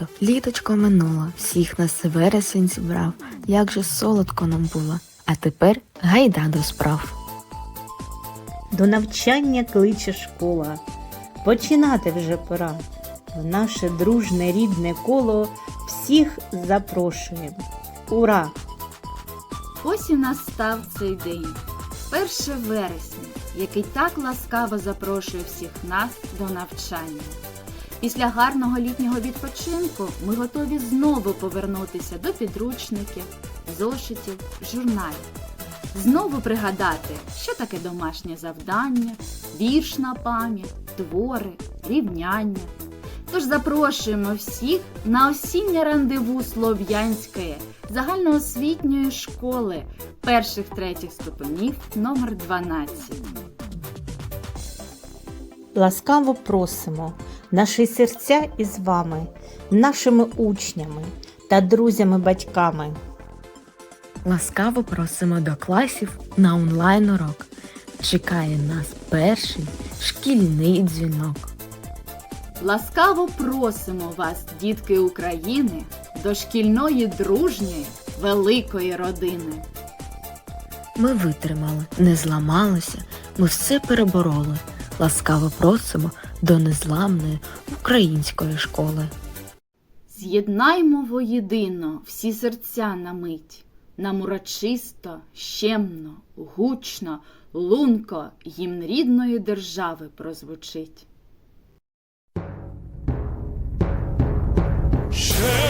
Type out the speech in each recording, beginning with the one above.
Літо, літочко минуло, всіх нас вересень зібрав, як же солодко нам було, а тепер гайда до справ. До навчання кличе школа. Починати вже пора. В наше дружне рідне коло всіх запрошуємо. Ура! Ось і настав цей день, 1 вересня, який так ласкаво запрошує всіх нас до навчання. Після гарного літнього відпочинку ми готові знову повернутися до підручників, зошитів, журналів. Знову пригадати, що таке домашнє завдання, вірш на пам'ять, твори, рівняння. Тож запрошуємо всіх на осіннє рандеву Слов'янської загальноосвітньої школи перших третіх ступенів номер 12. Ласкаво просимо наші серця із вами, нашими учнями та друзями-батьками. Ласкаво просимо до класів на онлайн урок. Чекає нас перший шкільний дзвінок. Ласкаво просимо вас, дітки України, до шкільної дружньої великої родини. Ми витримали, не зламалися, ми все перебороли. Ласкаво просимо до незламної української школи. З'єднаймо воєдино всі серця на мить. Нам урочисто, щемно, гучно, лунко гімн рідної держави прозвучить. Ще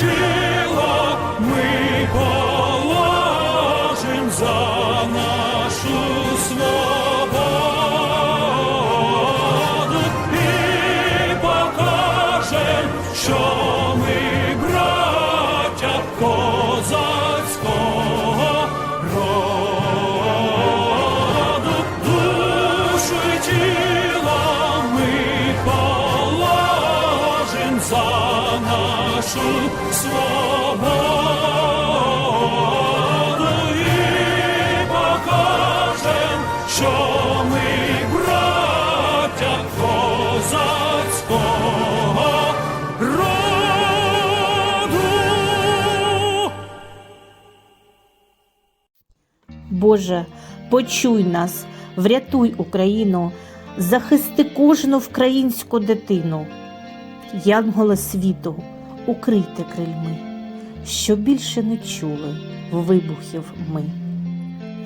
victory. Боже, почуй нас, врятуй Україну, захисти кожну українську дитину. Янголи світу, укрийте крильми, що більше не чули вибухів ми.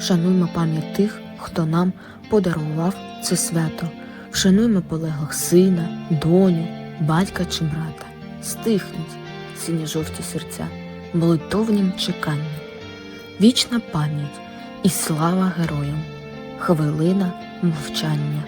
Шануймо пам'ять тих, хто нам подарував це свято. Вшануймо полеглих сина, доню, батька чи брата. Стихнуть сині-жовті серця, молитовнім чеканням. Вічна пам'ять і слава героям, хвилина мовчання.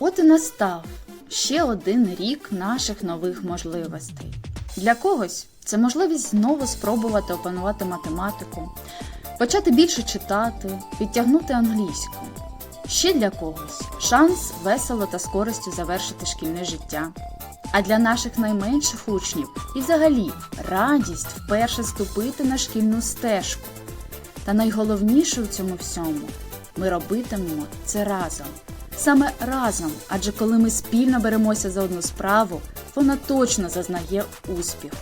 От і настав ще один рік наших нових можливостей. Для когось це можливість знову спробувати опанувати математику, почати більше читати, підтягнути англійську. Ще для когось шанс весело та з користю завершити шкільне життя. А для наших найменших учнів і взагалі радість вперше ступити на шкільну стежку. Та найголовніше в цьому всьому ми робитимемо це разом. Саме разом, адже коли ми спільно беремося за одну справу, вона точно зазнає успіху.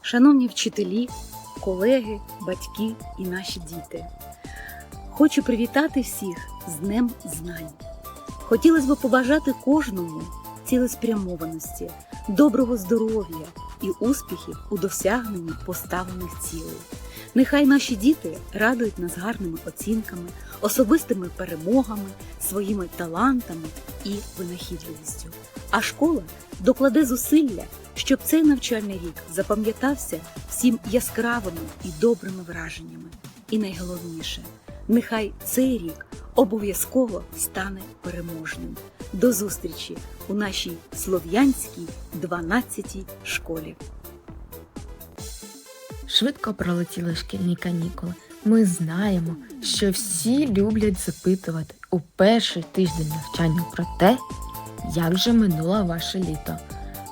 Шановні вчителі, колеги, батьки і наші діти, хочу привітати всіх з Днем Знань. Хотілося б побажати кожному цілеспрямованості, доброго здоров'я і успіхів у досягненні поставлених цілей. Нехай наші діти радують нас гарними оцінками, особистими перемогами, своїми талантами і винахідливістю. А школа докладе зусилля, щоб цей навчальний рік запам'ятався всім яскравими і добрими враженнями. І найголовніше, нехай цей рік обов'язково стане переможним. До зустрічі у нашій слов'янській 12-й школі. Швидко пролетіли шкільні канікули. Ми знаємо, що всі люблять запитувати у перший тиждень навчання про те, як же минуло ваше літо.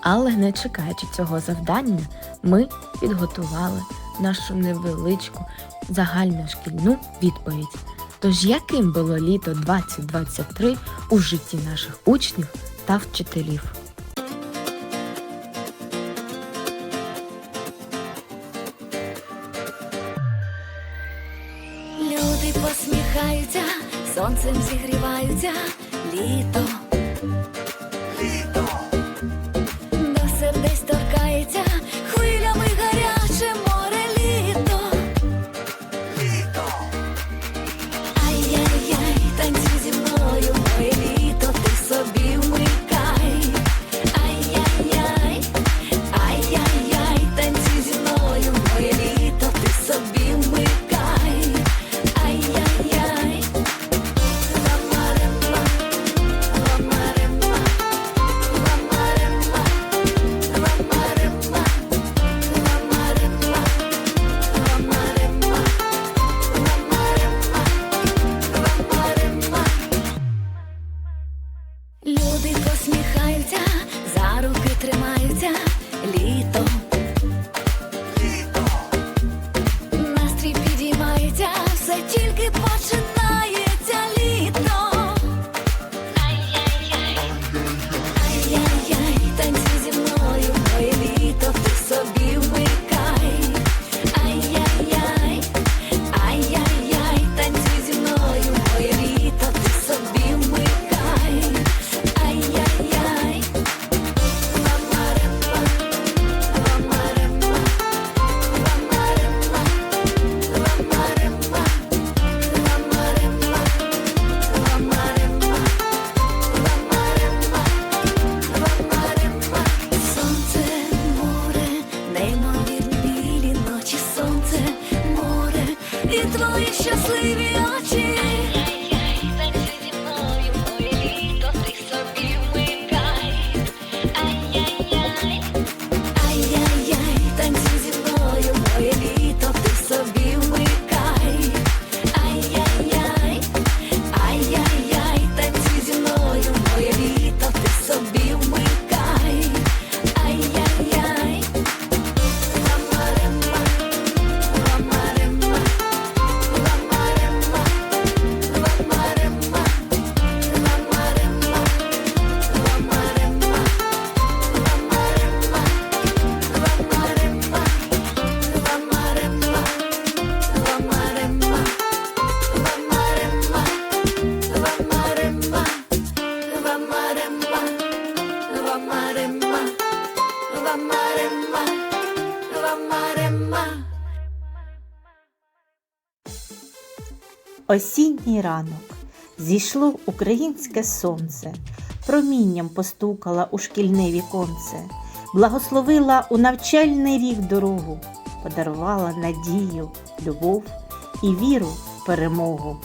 Але не чекаючи цього завдання, ми підготували нашу невеличку загальношкільну відповідь. Тож яким було літо 2023 у житті наших учнів та вчителів? Люди посміхаються, сонцем зігріваються, літо. Yeah. Осінній ранок зійшло українське сонце, промінням постукала у шкільне віконце, благословила у навчальний рік дорогу, подарувала надію, любов і віру в перемогу.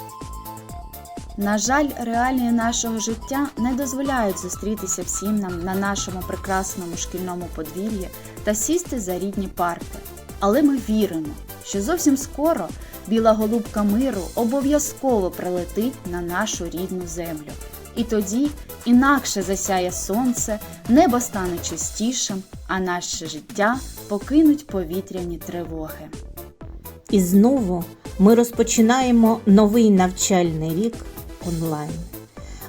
На жаль, реалії нашого життя не дозволяють зустрітися всім нам на нашому прекрасному шкільному подвір'ї та сісти за рідні парти. Але ми віримо, що зовсім скоро біла голубка миру обов'язково прилетить на нашу рідну землю. І тоді інакше засяє сонце, небо стане чистішим, а наше життя покинуть повітряні тривоги. І знову ми розпочинаємо новий навчальний рік онлайн.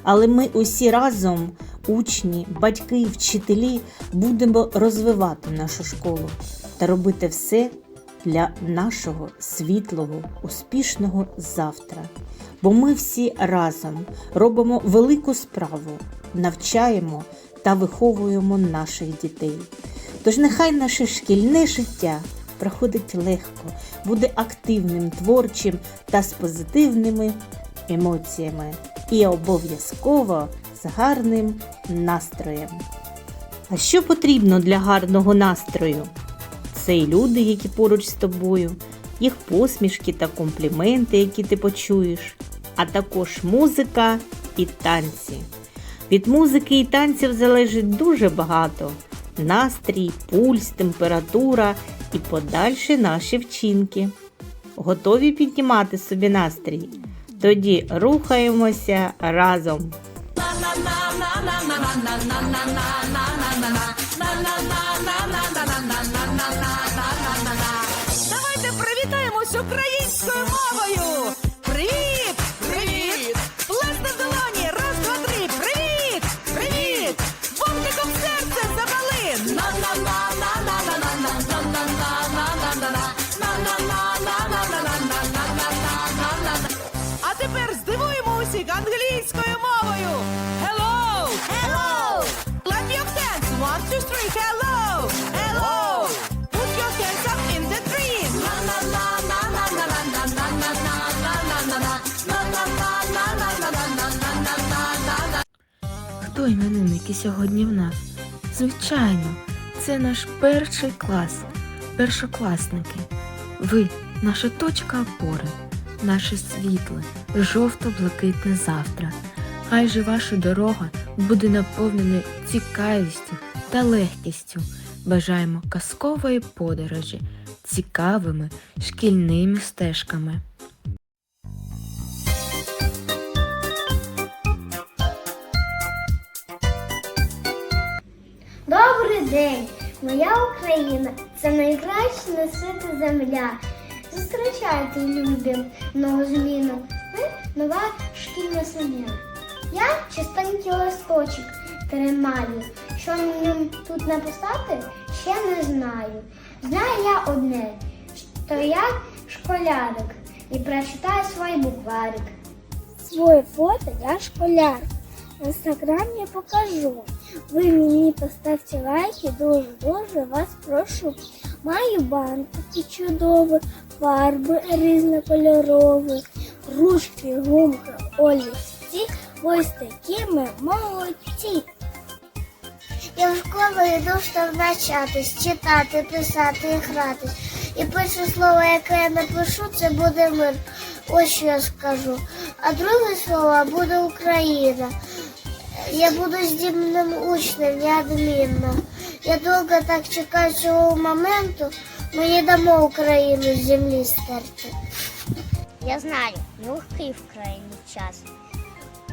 Але ми усі разом, учні, батьки, вчителі, будемо розвивати нашу школу та робити все для нашого світлого, успішного завтра. Бо ми всі разом робимо велику справу, навчаємо та виховуємо наших дітей. Тож нехай наше шкільне життя проходить легко, буде активним, творчим та з позитивними емоціями і обов'язково з гарним настроєм. А що потрібно для гарного настрою? Це і люди, які поруч з тобою, їх посмішки та компліменти, які ти почуєш, а також музика і танці. Від музики і танців залежить дуже багато: настрій, пульс, температура і подальші наші вчинки. Готові піднімати собі настрій? Тоді рухаємося разом. Українською мовою! Хто іменинники сьогодні в нас? Звичайно, це наш перший клас, першокласники. Ви наша точка опори, наше світле, жовто-блакитне завтра. Хай же ваша дорога буде наповнена цікавістю та легкістю. Бажаємо казкової подорожі, цікавими шкільними стежками. Добрий день! Моя Україна це найкраща на світі земля. Зустрічайте, любі, нову зміну. Ми нова шкільна сім'я. Я чистенький листочок тримаю. Що на тут написати, ще не знаю. Знаю я одне, що я школярик і прочитаю свій букварик. Своє фото я школяр. В інстаграм я покажу. Ви мені поставте лайки, дуже-дуже вас прошу. Маю бантики чудові, фарби різнокольорові, ручки, гумки, олівці. Ось такі ми молодці. Я в школу йду, щоб навчатись, читати, писати і гратись. І перше слово, яке я напишу, це буде мир. Ось що я скажу. А друге слово буде Україна. Я буду здібним учнем, неодмінно. Я довго так чекаю цього моменту. Ми не дамо Україну з землі стерти. Я знаю, нелегкий в країні час.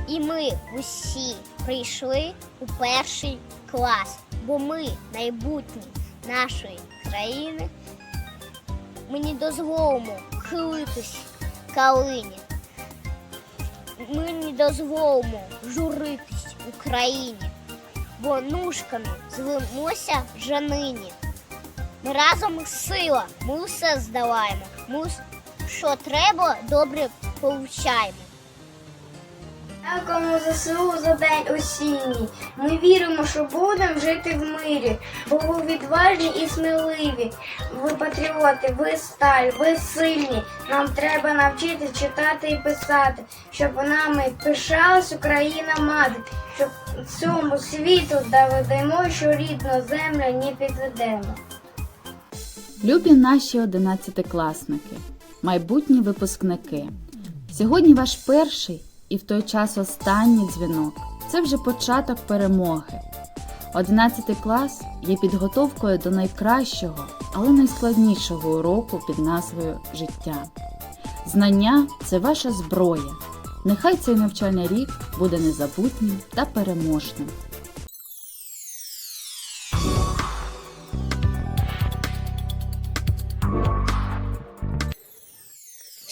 І ми усі прийшли у перший клас, бо ми майбутнє нашої країни. Ми не дозволимо хилитись калині. Ми не дозволимо журитись Україні, бо нушками звемося нині. Ми разом сила, ми все здаваємо, Ми що треба, добре получаємо. Дякуємо ЗСУ за день осінній. Ми віримо, що будемо жити в мирі, бо ви відважні і сміливі. Ви патріоти, ви сталь, ви сильні. Нам треба навчити читати і писати, щоб нами пишалась Україна мати, щоб всьому світу доведемо, що рідну землю не підведемо. Любі наші одинадцятикласники, майбутні випускники. Сьогодні ваш перший і в той час останній дзвінок. Це вже початок перемоги. Одинадцятий клас є підготовкою до найкращого, але найскладнішого уроку під назвою Життя. Знання це ваша зброя. Нехай цей навчальний рік буде незабутнім та переможним.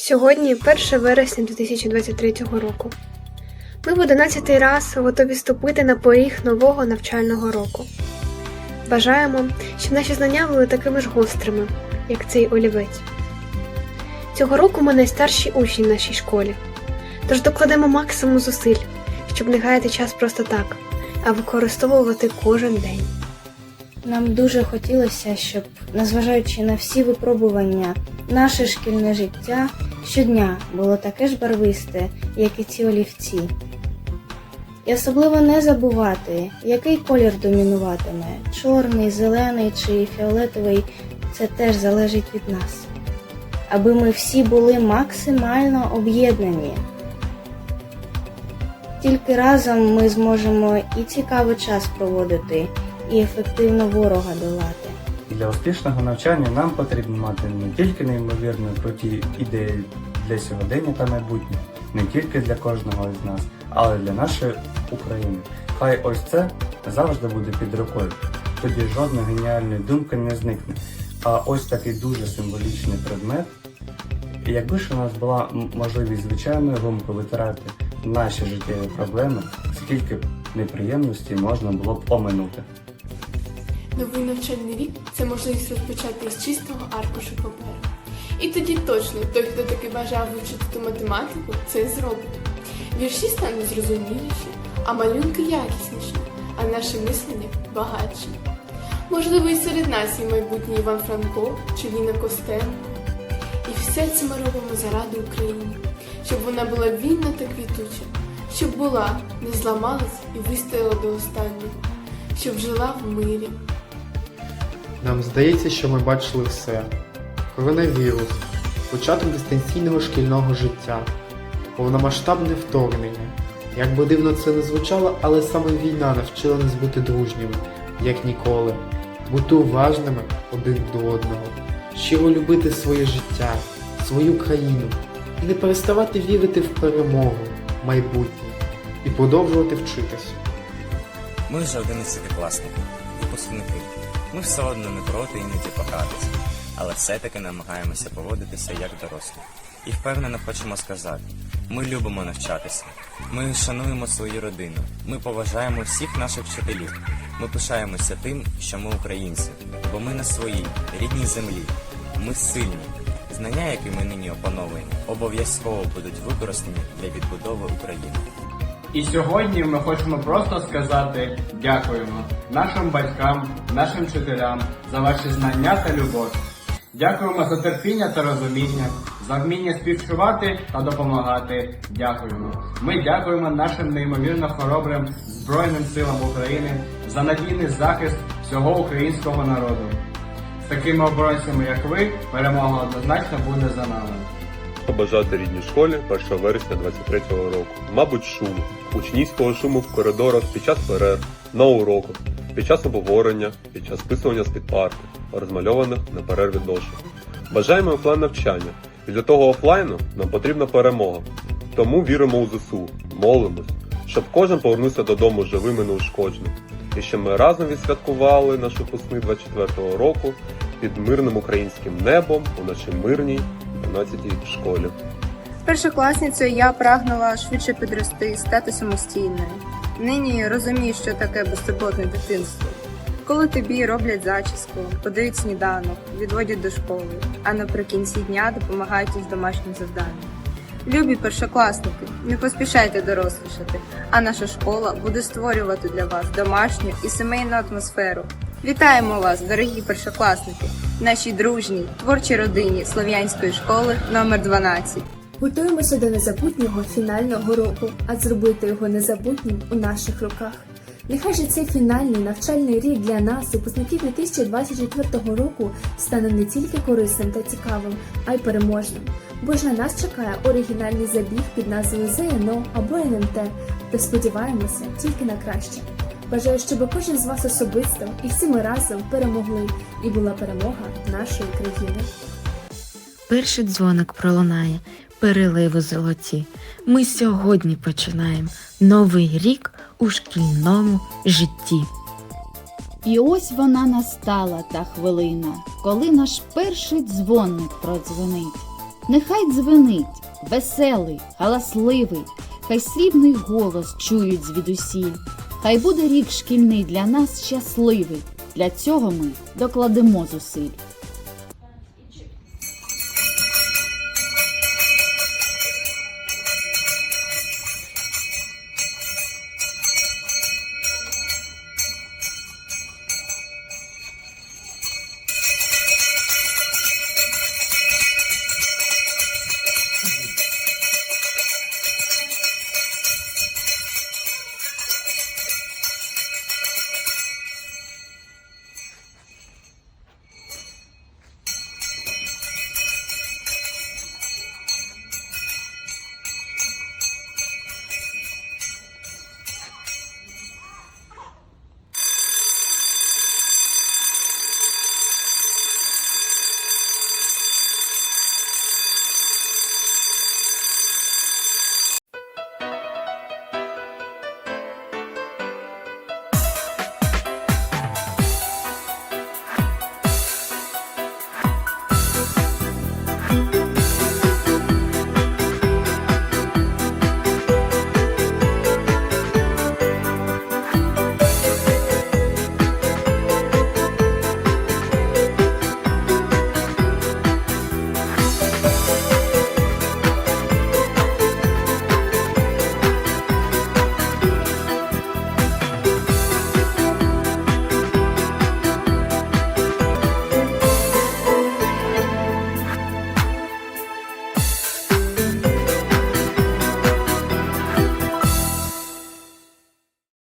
Сьогодні 1 вересня 2023 року. Ми в 11 раз готові вступити на поріг нового навчального року. Бажаємо, щоб наші знання були такими ж гострими, як цей олівець. Цього року ми найстарші учні в нашій школі, тож докладемо максимум зусиль, щоб не гаяти час просто так, а використовувати кожен день. Нам дуже хотілося, щоб, незважаючи на всі випробування, наше шкільне життя щодня було таке ж барвисте, як і ці олівці. І особливо не забувати, який колір домінуватиме чорний, зелений чи фіолетовий це теж залежить від нас. Аби ми всі були максимально об'єднані. Тільки разом ми зможемо і цікавий час проводити, і ефективно ворога долати. Для успішного навчання нам потрібно мати не тільки неймовірно круті ідеї для сьогодення та майбутнього, не тільки для кожного з нас, але для нашої України. Хай ось це завжди буде під рукою. Тоді жодної геніальної думки не зникне. А ось такий дуже символічний предмет. Якби ж у нас була можливість звичайною гумкою витирати наші життєві проблеми, скільки б неприємностей можна було б оминути. Новий навчальний рік це можливість розпочати із чистого аркушу паперу. І тоді точно той, хто таки бажав вивчити математику, це зробить. Вірші стануть зрозуміліші, а малюнки якісніші, а наше мислення багатше. Можливо, і серед нас є майбутній Іван Франко чи Ліна Костенко. І все це ми робимо заради України, щоб вона була вільна та квітуча, щоб була, не зламалась і вистояла до останнього, щоб жила в мирі. Нам здається, що ми бачили все: коронавірус, початок дистанційного шкільного життя, повномасштабне вторгнення. Як би дивно це не звучало, але саме війна навчила нас бути дружніми, як ніколи, бути уважними один до одного, щиро любити своє життя, свою країну і не переставати вірити в перемогу, майбутнє і продовжувати вчитися. Ми вже одинадцятикласники, випускники. Ми все одно не проти іноді погратися, але все-таки намагаємося поводитися як дорослі. І впевнено хочемо сказати: ми любимо навчатися, ми шануємо свою родину, ми поважаємо всіх наших вчителів. Ми пишаємося тим, що ми українці, бо ми на своїй рідній землі. Ми сильні. Знання, які ми нині опановуємо, обов'язково будуть використані для відбудови України. І сьогодні ми хочемо просто сказати дякуємо нашим батькам, нашим вчителям за ваші знання та любов. Дякуємо за терпіння та розуміння, за вміння співчувати та допомагати. Дякуємо. Ми дякуємо нашим неймовірно хоробрим Збройним силам України за надійний захист всього українського народу. З такими оборонцями, як ви, перемога однозначно буде за нами. Побажати рідній школі 1 вересня 23-го року. Мабуть, шуму, учнівського шуму в коридорах під час перерв, на уроках, під час обговорення, під час списування з-під парти, розмальованих на перерві дошок. Бажаємо офлайн навчання. І для того офлайну нам потрібна перемога. Тому віримо у ЗСУ, молимось, щоб кожен повернувся додому живим і неушкодженим. І щоб ми разом відсвяткували наш випускний 24-го року під мирним українським небом у нашій мирній 12-й школі. Першокласницею я прагнула швидше підрости, стати самостійною. Нині розумію, що таке безтурботне дитинство. Коли тобі роблять зачіску, подають сніданок, відводять до школи, а наприкінці дня допомагають із домашнім завданням. Любі першокласники, не поспішайте дорослішати, а наша школа буде створювати для вас домашню і сімейну атмосферу. Вітаємо вас, дорогі першокласники, нашій дружній творчій родині Слов'янської школи номер 12. Готуємося до незабутнього фінального року, а зробити його незабутнім у наших руках. Нехай же цей фінальний навчальний рік для нас, випускників 2024 року, стане не тільки корисним та цікавим, а й переможним. Бо ж на нас чекає оригінальний забіг під назвою ЗНО або НМТ, та сподіваємося тільки на краще. Бажаю, щоб кожен з вас особисто і всі ми разом перемогли, і була перемога нашої країни. Перший дзвоник пролунає, переливи золоті. Ми сьогодні починаємо новий рік у шкільному житті. І ось вона настала та хвилина, коли наш перший дзвоник продзвонить. Нехай дзвенить, веселий, галасливий, хай срібний голос чують звідусіль. Хай буде рік шкільний для нас щасливий. Для цього ми докладемо зусиль.